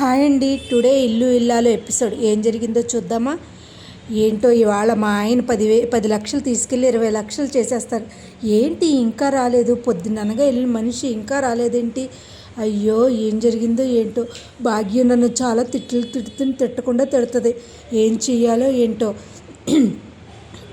Hi అండి. Today ఇల్లు ఇల్లాలో episode. ఏం జరిగిందో చూద్దామా? ఏంటో ఇవాళ మా ఆయన పదివే పది లక్షలు తీసుకెళ్ళి ఇరవై లక్షలు చేసేస్తారు. ఏంటి ఇంకా రాలేదు? పొద్దుననగా వెళ్ళిన మనిషి ఇంకా రాలేదేంటి? అయ్యో ఏం జరిగిందో ఏంటో? భాగ్యం నన్ను చాలా తిట్లు తిడుతుంది తిట్టకుండా తిడుతుంది. ఏం చెయ్యాలో ఏంటో?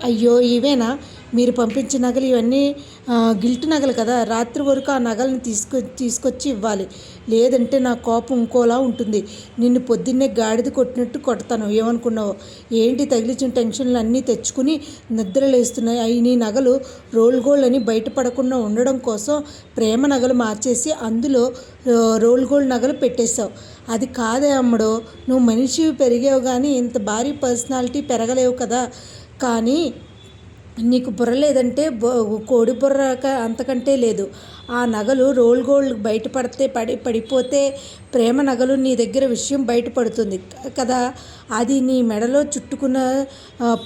అయ్యో ఇవేనా? మీరు పంపించిన నగలు ఇవన్నీ గిల్ట్ నగలు కదా. రాత్రి వరకు ఆ నగలను తీసుకొ తీసుకొచ్చి ఇవ్వాలి. లేదంటే నా కోపం ఇంకోలా ఉంటుంది. నిన్ను పొద్దున్నే గాడిద కొట్టినట్టు కొడతాను. ఏమనుకున్నావు? ఏంటి తగిలించిన టెన్షన్లు అన్నీ తెచ్చుకుని నిద్రలేస్తున్నాయి. అవి నీ నగలు రోల్ గోల్డ్ అని బయటపడకుండా ఉండడం కోసం ప్రేమ నగలు మార్చేసి అందులో రోల్ గోల్డ్ నగలు పెట్టేశావు. అది కాదే అమ్మడో. నువ్వు మనిషి పెరిగావు కానీ ఇంత భారీ పర్సనాలిటీ పెరగలేవు కదా. కానీ నీకు బుర్ర లేదంటే బొ- కోడి బుర్ర అంతకంటే లేదు. ఆ నగలు రోల్ గోల్డ్ బయటపడితే పడి పడిపోతే ప్రేమ నగలు నీ దగ్గర విషయం బయటపడుతుంది కదా? అది నీ మెడలో చుట్టుకున్న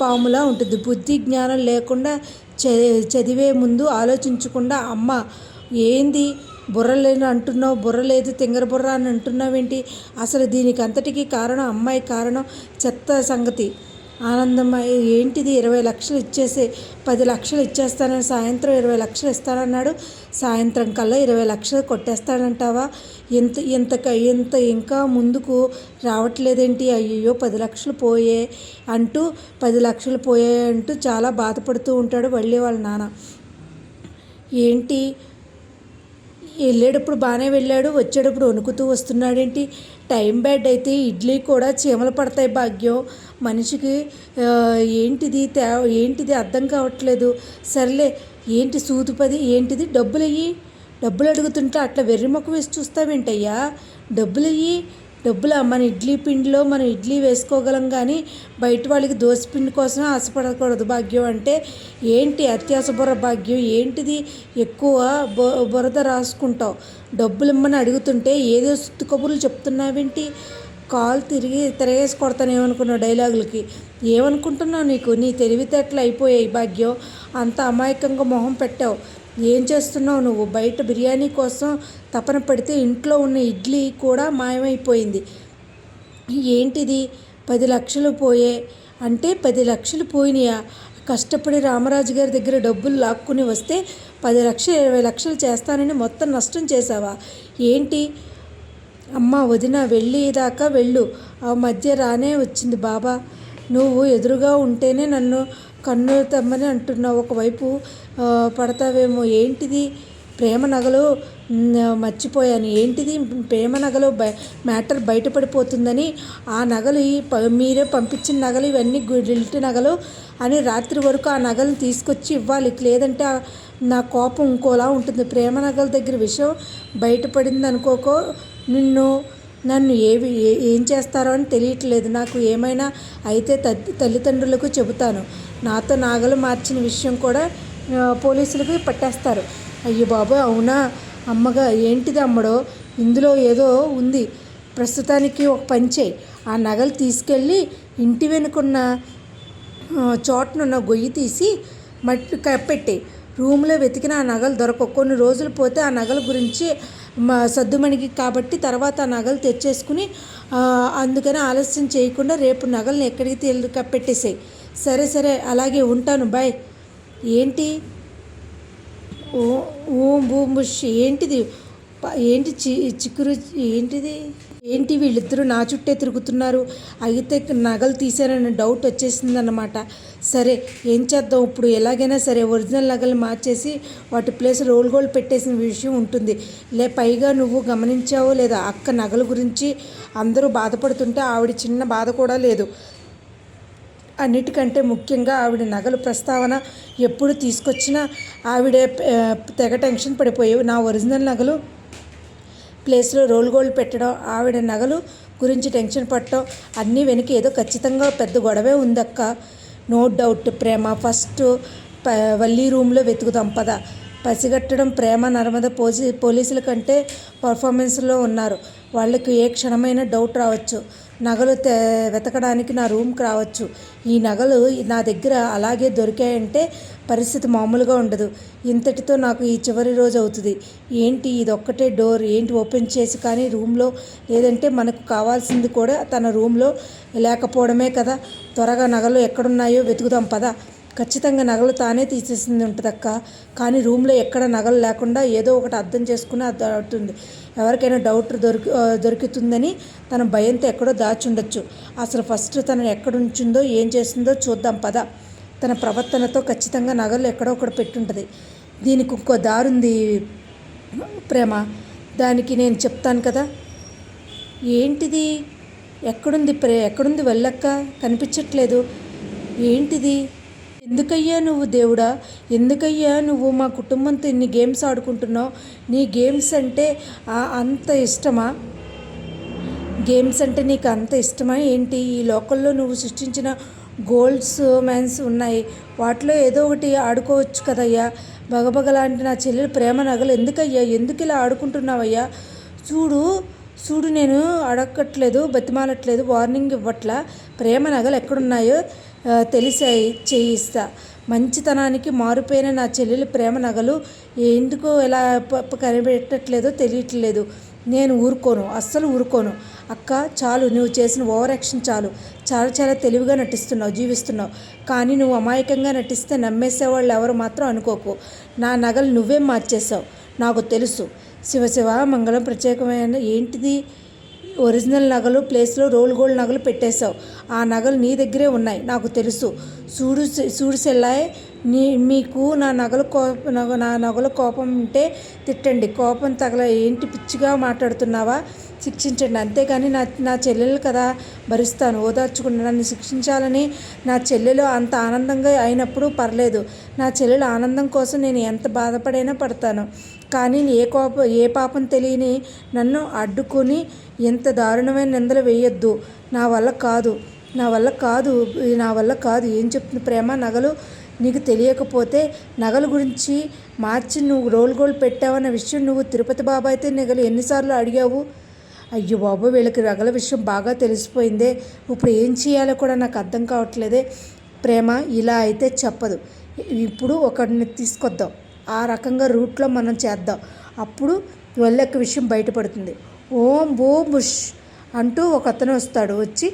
పాములా ఉంటుంది. బుద్ధి జ్ఞానం లేకుండా చ చదివే ముందు ఆలోచించకుండా అమ్మ ఏంది? బుర్ర లేని అంటున్నావు బుర్ర లేదు తింగర బుర్ర అని అంటున్నావేంటి? అసలు దీనికి అంతటికీ కారణం అమ్మాయి కారణం చెత్త సంగతి. ఆనందమయ్య ఏంటిది? ఇరవై లక్షలు ఇచ్చేసి పది లక్షలు ఇచ్చేస్తానని సాయంత్రం ఇరవై లక్షలు ఇస్తానన్నాడు. సాయంత్రం కల్లా ఇరవై లక్షలు కొట్టేస్తాడంటావా ఇంత ఇంత ఇంత ఇంకా ముందుకు రావట్లేదేంటి? అయ్యో పది లక్షలు పోయే అంటూ పది లక్షలు పోయే అంటూ చాలా బాధపడుతూ ఉంటాడు మళ్ళీ వాళ్ళ నాన్న. ఏంటి? వెళ్ళేటప్పుడు బాగానే వెళ్ళాడు వచ్చేటప్పుడు వణుకుతూ వస్తున్నాడేంటి? టైం బ్యాడ్ అయితే ఇడ్లీ కూడా చీమలు పడతాయి భాగ్యం. మనిషికి ఏంటిది తే ఏంటిది అర్థం కావట్లేదు. సర్లే ఏంటి సూతుపది ఏంటిది? డబ్బులు అయ్యి డబ్బులు అడుగుతుంటే అట్లా వెర్రి మొక్క వేసి చూస్తావేంటయ్యా? డబ్బులు అయ్యి డబ్బులు? మన ఇడ్లీ పిండిలో మనం ఇడ్లీ వేసుకోగలం కానీ బయట వాళ్ళకి దోశ పిండి కోసం ఆశపడకూడదు భాగ్యం అంటే ఏంటి అత్యాస బుర్ర భాగ్యం? ఏంటిది? ఎక్కువ బు బురద రాసుకుంటావు. డబ్బులు ఇమ్మని అడుగుతుంటే ఏదో సుత్తు కబుర్లు చెప్తున్నావేంటి? కాల్ తిరిగి తిరగేసి కొడతానేమనుకున్నావు డైలాగులకి? ఏమనుకుంటున్నావు నీకు? నీ తెలివితేటలు అయిపోయాయి భాగ్యం. అంత అమాయకంగా మొహం పెట్టావు. ఏం చేస్తున్నావు నువ్వు? బయట బిర్యానీ కోసం తపన పడితే ఇంట్లో ఉన్న ఇడ్లీ కూడా మాయమైపోయింది. ఏంటిది? పది లక్షలు పోయే అంటే పది లక్షలు పోయినాయా? కష్టపడి రామరాజు గారి దగ్గర డబ్బులు లాక్కుని వస్తే పది లక్షలు ఇరవై లక్షలు చేస్తానని మొత్తం నష్టం చేసావా ఏంటి? అమ్మ వదిన వెళ్ళేదాకా వెళ్ళు. ఆ మధ్య రానే వచ్చింది బాబా. నువ్వు ఎదురుగా ఉంటేనే నన్ను కన్ను తెమ్మని అంటున్నావు. ఒకవైపు పడతావేమో ఏంటిది? ప్రేమ నగలు మర్చిపోయాను. ఏంటిది? ప్రేమ నగలు బ మ్యాటర్ బయటపడిపోతుందని ఆ నగలు ప- మీరే పంపించిన నగలు ఇవన్నీ గిల్ట్ నగలు అని రాత్రి వరకు ఆ నగలను తీసుకొచ్చి ఇవ్వాలి. లేదంటే నా కోపం ఇంకోలా ఉంటుంది. ప్రేమ నగల దగ్గర విషయం బయటపడింది అనుకోకో నిన్ను నన్ను ఏవి ఏం చేస్తారో అని తెలియట్లేదు. నాకు ఏమైనా అయితే తల్లిదండ్రులకు చెబుతాను. నాతో నాగలు మార్చిన విషయం కూడా పోలీసులకి పట్టేస్తారు. అయ్యో బాబోయ్ అవునా? అమ్మగా ఏంటిది అమ్మడో? ఇందులో ఏదో ఉంది. ప్రస్తుతానికి ఒక పని చేయి. ఆ నగలు తీసుకెళ్ళి ఇంటి వెనుకున్న చోటనున్న గొయ్యి తీసి మట్టి కప్పెట్టే. రూమ్లో వెతికిన ఆ నగలు దొరకవు. కొన్ని రోజులు పోతే ఆ నగల గురించి మా సద్దుమణికి కాబట్టి తర్వాత ఆ నగలు తెచ్చేసుకుని అందుకని ఆలస్యం చేయకుండా రేపు నగల్ని ఎక్కడికి తెలు కప్పెట్టేసాయి. సరే సరే అలాగే ఉంటాను బాయ్. ఏంటి? ఓ ఓం బూమ్ ఏంటిది? ఏంటి చి చిక్కురు ఏంటిది? ఏంటి వీళ్ళిద్దరూ నా చుట్టే తిరుగుతున్నారు? అయితే నగలు తీశారని డౌట్ వచ్చేసిందన్నమాట. సరే ఏం చేద్దాం? ఇప్పుడు ఎలాగైనా సరే ఒరిజినల్ నగలు మార్చేసి వాటి ప్లేస్ రోల్ గోల్ పెట్టేసిన విషయం ఉంటుంది. లే పైగా నువ్వు గమనించావో లేదా అక్క నగల గురించి అందరూ బాధపడుతుంటే ఆవిడ చిన్న బాధ కూడా లేదు. అన్నిటికంటే ముఖ్యంగా ఆవిడ నగలు ప్రస్తావన ఎప్పుడు తీసుకొచ్చినా ఆవిడ తెగ టెన్షన్ పడిపోయేవి. నా ఒరిజినల్ నగలు ప్లేస్లో రోల్ గోల్డ్ పెట్టడం ఆవిడ నగలు గురించి టెన్షన్ పట్టడం అన్నీ వెనుక ఏదో ఖచ్చితంగా పెద్ద గొడవే ఉందక్క. నో డౌట్ ప్రేమ. ఫస్ట్ ప వల్లీ రూమ్లో వెతుకుదాం పద. పసిగట్టడం ప్రేమ నర్మద పోసి పోలీసుల కంటే పర్ఫార్మెన్స్లో ఉన్నారు. వాళ్ళకి ఏ క్షణమైన డౌట్ రావచ్చు. నగలు వెతకడానికి నా రూమ్కి రావచ్చు. ఈ నగలు నా దగ్గర అలాగే దొరికాయంటే పరిస్థితి మామూలుగా ఉండదు. ఇంతటితో నాకు ఈ చివరి రోజు అవుతుంది. ఏంటి ఇది ఒక్కటే డోర్? ఏంటి ఓపెన్ చేసి కానీ రూమ్లో లేదంటే మనకు కావాల్సింది కూడా తన రూమ్లో లేకపోవడమే కదా. త్వరగా నగలు ఎక్కడున్నాయో వెతుకుదాం పదా. ఖచ్చితంగా నగలు తానే తీసేసింది ఉంటుందక్క కానీ రూమ్లో ఎక్కడ నగలు లేకుండా ఏదో ఒకటి అర్థం చేసుకుని అది అవుతుంది. ఎవరికైనా డౌట్ దొరికి దొరుకుతుందని తన భయంతో ఎక్కడో దాచుండొచ్చు అసలు ఫస్ట్ తను ఎక్కడ ఉంచుందో ఏం చేసిందో చూద్దాం పద. తన ప్రవర్తనతో ఖచ్చితంగా నగలు ఎక్కడో ఒకటి పెట్టుంటుంది. దీనికి ఇంకో దారుంది ప్రేమ. దానికి నేను చెప్తాను కదా. ఏంటిది? ఎక్కడుంది ప్రే ఎక్కడుంది వెళ్ళక్క కనిపించట్లేదు. ఏంటిది? ఎందుకయ్యా నువ్వు దేవుడా? ఎందుకయ్యా నువ్వు మా కుటుంబంతో ఇన్ని గేమ్స్ ఆడుకుంటున్నావు? నీ గేమ్స్ అంటే అంత ఇష్టమా? గేమ్స్ అంటే నీకు అంత ఇష్టమా? ఏంటి? ఈ లోకల్లో నువ్వు సృష్టించిన గోల్డ్స్ మ్యాన్స్ ఉన్నాయి. వాటిలో ఏదో ఒకటి ఆడుకోవచ్చు కదయ్యా. బగబగ లాంటి నా చెల్లెలు ప్రేమ నగలు. ఎందుకయ్యా? ఎందుకు ఇలా ఆడుకుంటున్నావయ్యా? చూడు చూడు నేను అడగట్లేదు బతిమాలట్లేదు వార్నింగ్ ఇవ్వట్లా. ప్రేమ నగలు ఎక్కడున్నాయో తెలిసే చేయిస్తా. మంచితనానికి మారుపోయిన నా చెల్లెలి ప్రేమ నగలు ఎందుకు ఎలా కనిపెట్టట్లేదో తెలియట్లేదు. నేను ఊరుకోను అస్సలు ఊరుకోను. అక్క చాలు నువ్వు చేసిన ఓవర్ యాక్షన్ చాలు. చాలా చాలా తెలివిగా నటిస్తున్నావు జీవిస్తున్నావు. కానీ నువ్వు అమాయకంగా నటిస్తే నమ్మేసేవాళ్ళు ఎవరు మాత్రం అనుకోకు. నా నగలు నువ్వే మార్చేసావు నాకు తెలుసు. శివ శివ మంగళం ప్రత్యేకమైన ఏంటిది? ఒరిజినల్ నగలు ప్లేస్లో రోల్ గోల్డ్ నగలు పెట్టేశావు. ఆ నగలు నీ దగ్గరే ఉన్నాయి నాకు తెలుసు. చూడు చూడు సెల్లాయ్ నీ మీకు నా నగలు కోప నా నగల కోపం ఉంటే తిట్టండి. కోపం తగల ఏంటి పిచ్చిగా మాట్లాడుతున్నావా? శిక్షించండి. అంతేగాని నా నా చెల్లెలు కదా భరిస్తాను. ఓదార్చుకుని నన్ను శిక్షించాలని నా చెల్లెలు అంత ఆనందంగా అయినప్పుడు పర్లేదు. నా చెల్లెలు ఆనందం కోసం నేను ఎంత బాధపడైనా పడతాను. కానీ ఏ కోప ఏ పాపం తెలియని నన్ను అడ్డుకొని ఎంత దారుణమైన నిందలు వేయొద్దు. నా వల్ల కాదు. నా వల్ల కాదు. నా వల్ల కాదు. ఏం చెప్తుంది ప్రేమ? నగలు నీకు తెలియకపోతే నగల గురించి మార్చి నువ్వు రోల్ గోల్ పెట్టావన్న విషయం నువ్వు తిరుపతి బాబాయ్తే నగలు ఎన్నిసార్లు అడిగావు? అయ్యో బాబు వీళ్ళకి నగల విషయం బాగా తెలిసిపోయిందే. ఇప్పుడు ఏం చేయాలో కూడా నాకు అర్థం కావట్లేదే. ప్రేమ ఇలా అయితే చెప్పదు. ఇప్పుడు ఒకడిని తీసుకొద్దాం. ఆ రకంగా రూట్లో మనం చేద్దాం. అప్పుడు వాళ్ళకి విషయం బయటపడుతుంది. ఓం బో బుష్ అంటూ ఒక అతను వస్తాడు. వచ్చి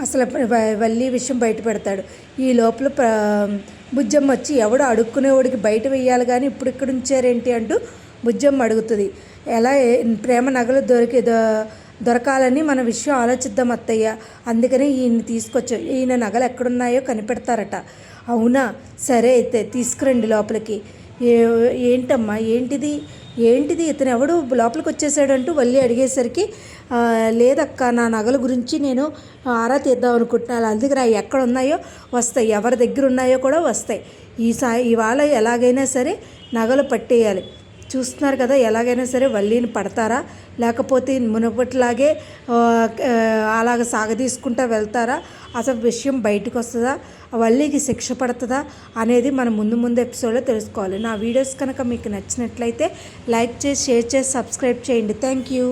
అసలు వెళ్ళి వల్లి విషయం బయట పెడతాడు. ఈ లోపల బుజ్జమ్మ వచ్చి ఎవడు అడుక్కునేవాడికి బయట వెయ్యాలి కానీ ఇప్పుడు ఇక్కడ ఉంచారేంటి? అంటూ బుజ్జమ్మ అడుగుతుంది. ఎలా ప్రేమ నగలు దొరికి దొ- దొరకాలని మన విషయం ఆలోచిద్దాం అత్తయ్య. అందుకనే ఈయన తీసుకొచ్చాం. ఈయన నగలు ఎక్కడున్నాయో కనిపెడతారట. అవునా? సరే అయితే తీసుకురండి లోపలికి. ఏ ఏంటమ్మా? ఏంటిది? ఏంటిది? ఇతను ఎవడు లోపలికి వచ్చేసాడంటూ వల్లి అడిగేసరికి లేదక్క నా నగల గురించి నేను ఆరా తీద్దాం అనుకుంటున్నాను అందుకని అవి ఎక్కడ ఉన్నాయో వస్తాయి. ఎవరి దగ్గర ఉన్నాయో కూడా వస్తాయి. ఈ సా ఇవాళ ఎలాగైనా సరే నగలు పట్టేయాలి. చూస్తున్నారు కదా ఎలాగైనా సరే వల్లీని పడతారా? లేకపోతే మునపటిలాగే అలాగ సాగదీసుకుంటా వెళ్తారా? అసలు విషయం బయటకు వస్తుందా వల్లీకి శిక్ష పడుతుందా? అనేది మనం ముందు ముందు ఎపిసోడ్లో తెలుసుకోవాలి. నా వీడియోస్ కనుక మీకు నచ్చినట్లయితే లైక్ చేసి షేర్ చేసి సబ్స్క్రైబ్ చేయండి. Thank you.